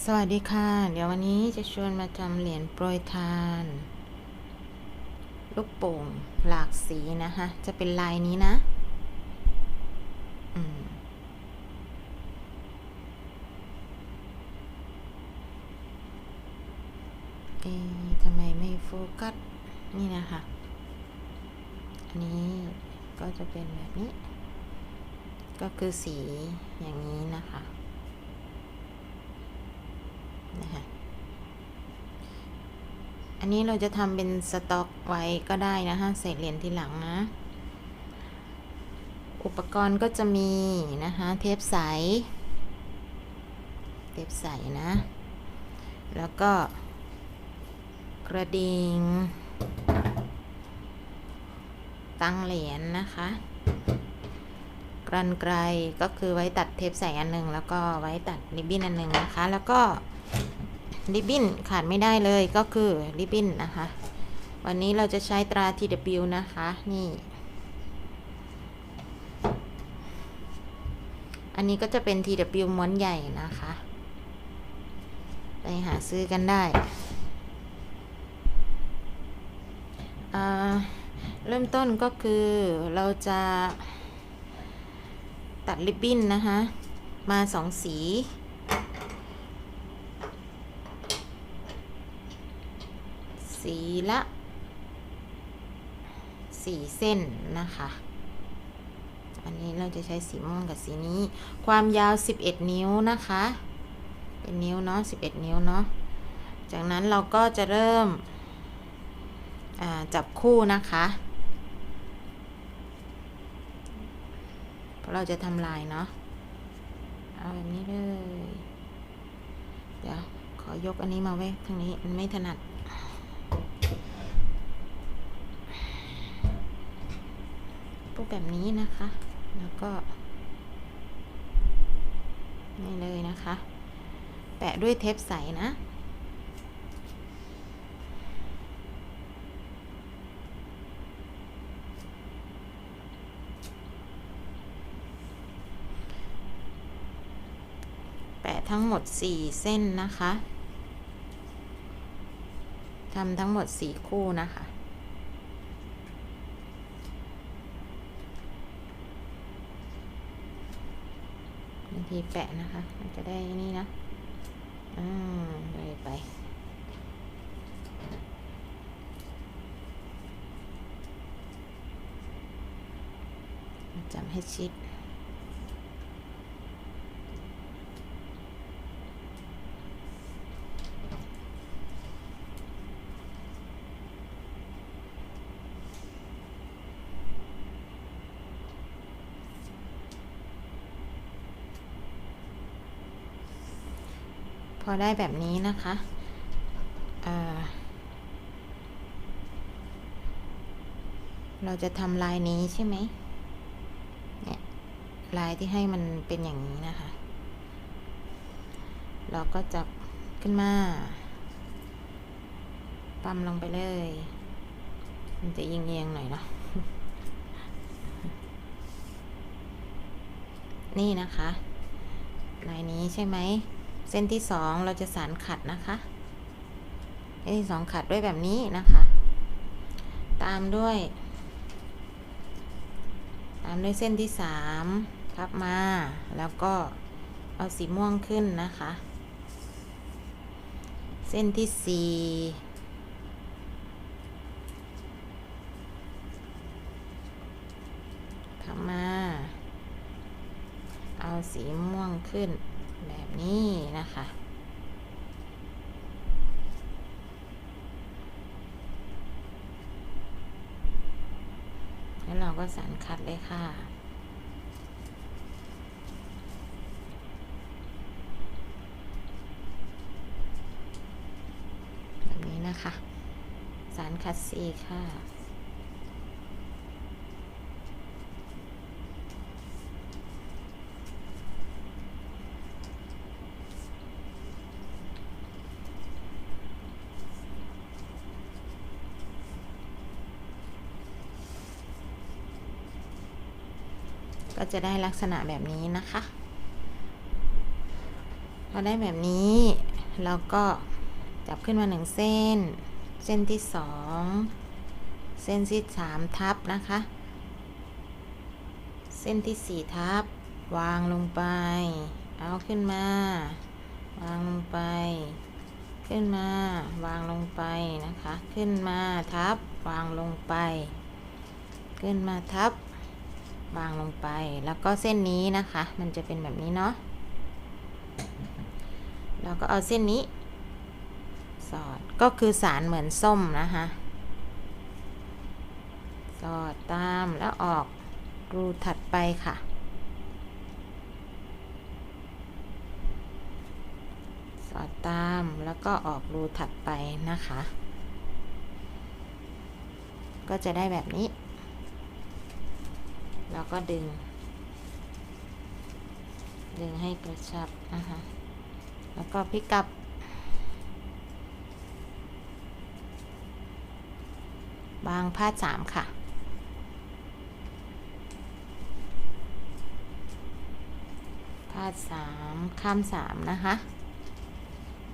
สวัสดีค่ะ เดี๋ยววันนี้จะชวนมาทำเหรียญโปรยทาน ลูกโป่งหลากสีนะคะจะเป็นลายนี้นะอเอ๊ะทำไมไม่โฟกัส นี่นะคะ อันนี้ก็จะเป็นแบบนี้ ก็คือสีอย่างนี้นะคะ นะคะอันนี้เราจะทำเป็นสต็อกไว้ก็ได้นะคะใส่เหรียญทีหลังนะ อุปกรณ์ก็จะมีนะคะเทปใส เทปใสนะ แล้วก็กระดิ่งตั้งเหรียญนะคะกรันไกรก็คือไว้ตัดเทปใสอันหนึ่งแล้วก็ไว้ตัดริบบิ้นอันหนึ่งนะคะ แล้วก็ ริบบิ้นขาดไม่ได้เลยก็คือริบบิ้นนะคะ วันนี้เราจะใช้ตรา TW นะคะ นี่ อันนี้ก็จะเป็น TW ม้วนใหญ่นะคะ ไปหาซื้อกันได้ เริ่มต้นก็คือเราจะตัดริบบิ้นนะคะ มาสองสี สีละสี่เส้นนะคะ อันนี้เราจะใช้สีม่วงกับสีนี้ ความยาว 11 นิ้วนะคะ เป็นนิ้วเนาะ11 นิ้วเนาะ จากนั้นเราก็จะเริ่มจับคู่นะคะเพราะเราจะทำลายเนาะ เอาแบบนี้เลย เดี๋ยวขอยกอันนี้มาไว้ทางนี้ มันไม่ถนัด พวกแบบนี้นะคะ แล้วก็นี่เลยนะคะ แปะด้วยเทปใสนะแปะทั้งหมด 4 เส้นนะคะ ทำทั้งหมด 4 คู่นะคะบาง ทีแปะนะคะ มันจะได้นี่นะอืมเลยไป จำให้ชิด พอได้แบบนี้นะคะเราจะทำลายนี้ใช่ไหมเนี่ยลายที่ให้มันเป็นอย่างนี้นะคะ เราก็จับขึ้นมาปั๊มลงไปเลย มันจะเอียงๆหน่อยเนาะนี่นะคะ ลายนี้ใช่ไหม เส้นที่สองเราจะสานขัดนะคะเส้นที่สองขัดด้วยแบบนี้นะคะ ตามด้วย ตามด้วยเส้นที่สามพับมาแล้วก็เอาสีม่วงขึ้นนะคะ เส้นที่สี่พับมา เอาสีม่วงขึ้น นี้นะคะ แล้วเราก็สานคัดเลยค่ะแบบนี้นะคะ สารคัดซีค่ะ ก็จะได้ลักษณะแบบนี้นะคะพอได้แบบนี้เราก็จับขึ้นมาหนึ่งเส้น เส้นที่สองเส้นที่สามทับนะคะ เส้นที่สี่ทับ วางลงไป เอาขึ้นมา วางลงไป ขึ้นมา วางลงไปนะคะ ขึ้นมาทับ วางลงไป ขึ้นมาทับ วางลงไปแล้วก็เส้นนี้นะคะ มันจะเป็นแบบนี้เนาะเราก็เอาเส้นนี้ สอดก็คือสารเหมือนส้มนะคะสอดตามแล้วออกรูถัดไปค่ะ สอดตามแล้วก็ออกรูถัดไปนะคะ ก็จะได้แบบนี้ แล้วก็ดึง ดึงให้กระชับนะคะแล้วก็พลิกกลับ บางพาสามค่ะพาดสามข้ามสามนะคะ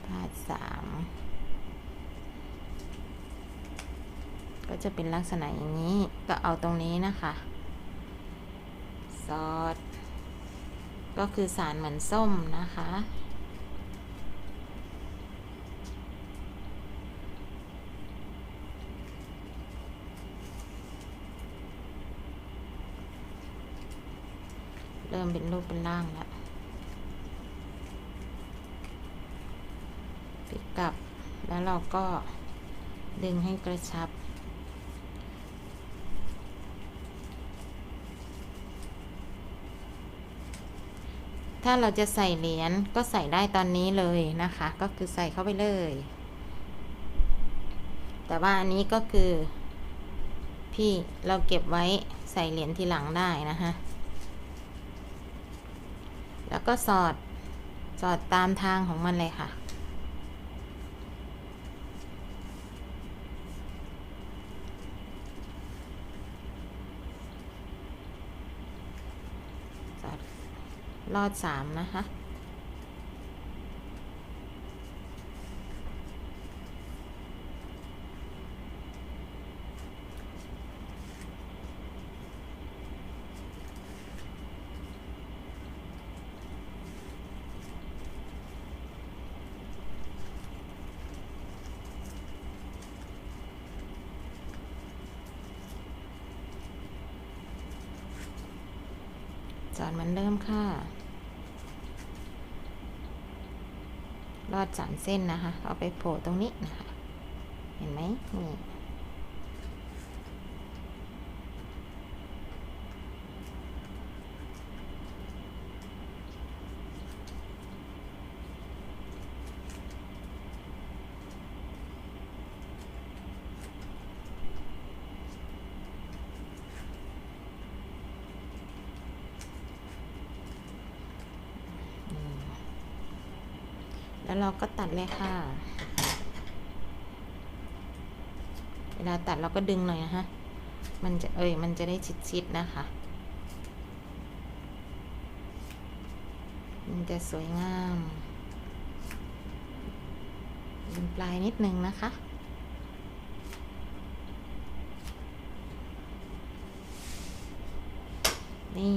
พาดสามก็จะเป็นลักษณะอย่างนี้ก็เอาตรงนี้นะคะ ซอส ก็คือสารเหมือนส้มนะคะ เริ่มเป็นรูปเป็นร่างแล้วพลิกกลับแล้วเราก็ดึงให้กระชับ ถ้าเราจะใส่เหรียญก็ใส่ได้ตอนนี้เลยนะคะ ก็คือใส่เข้าไปเลย แต่ว่าอันนี้ก็คือ พี่เราเก็บไว้ใส่เหรียญทีหลังได้นะคะแล้วก็สอดสอดตามทางของมันเลยค่ะ ลอดสามนะคะจอดเหมือนเดิมค่ะ รอดสามเส้นนะคะ เอาไปโผล่ตรงนี้นะคะ เห็นไหมนี่ แล้วเราก็ตัดเลยค่ะ เวลาตัดเราก็ดึงหน่อยนะคะมันจะเอ่ยมันจะได้ชิดๆนะคะ มันจะสวยงามดึงปลายนิดนึงนะคะนี่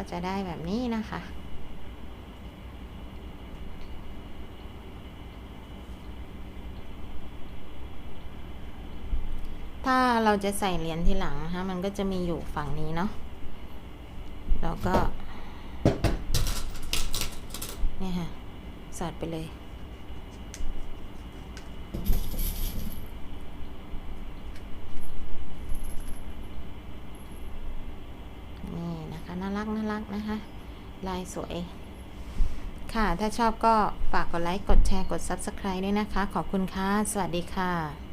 ก็จะได้แบบนี้นะคะ ถ้าเราจะใส่เหรียญทีหลังนะคะมันก็จะมีอยู่ฝั่งนี้เนาะแล้วก็ เนี่ยค่ะ สอดไปเลย นี่นะคะ น่ารักน่ารักนะคะ ลายสวย ค่ะ ถ้าชอบก็ฝากกดไลค์ กดแชร์ กด Subscribe ด้วยนะคะ ขอบคุณค่ะ สวัสดีค่ะ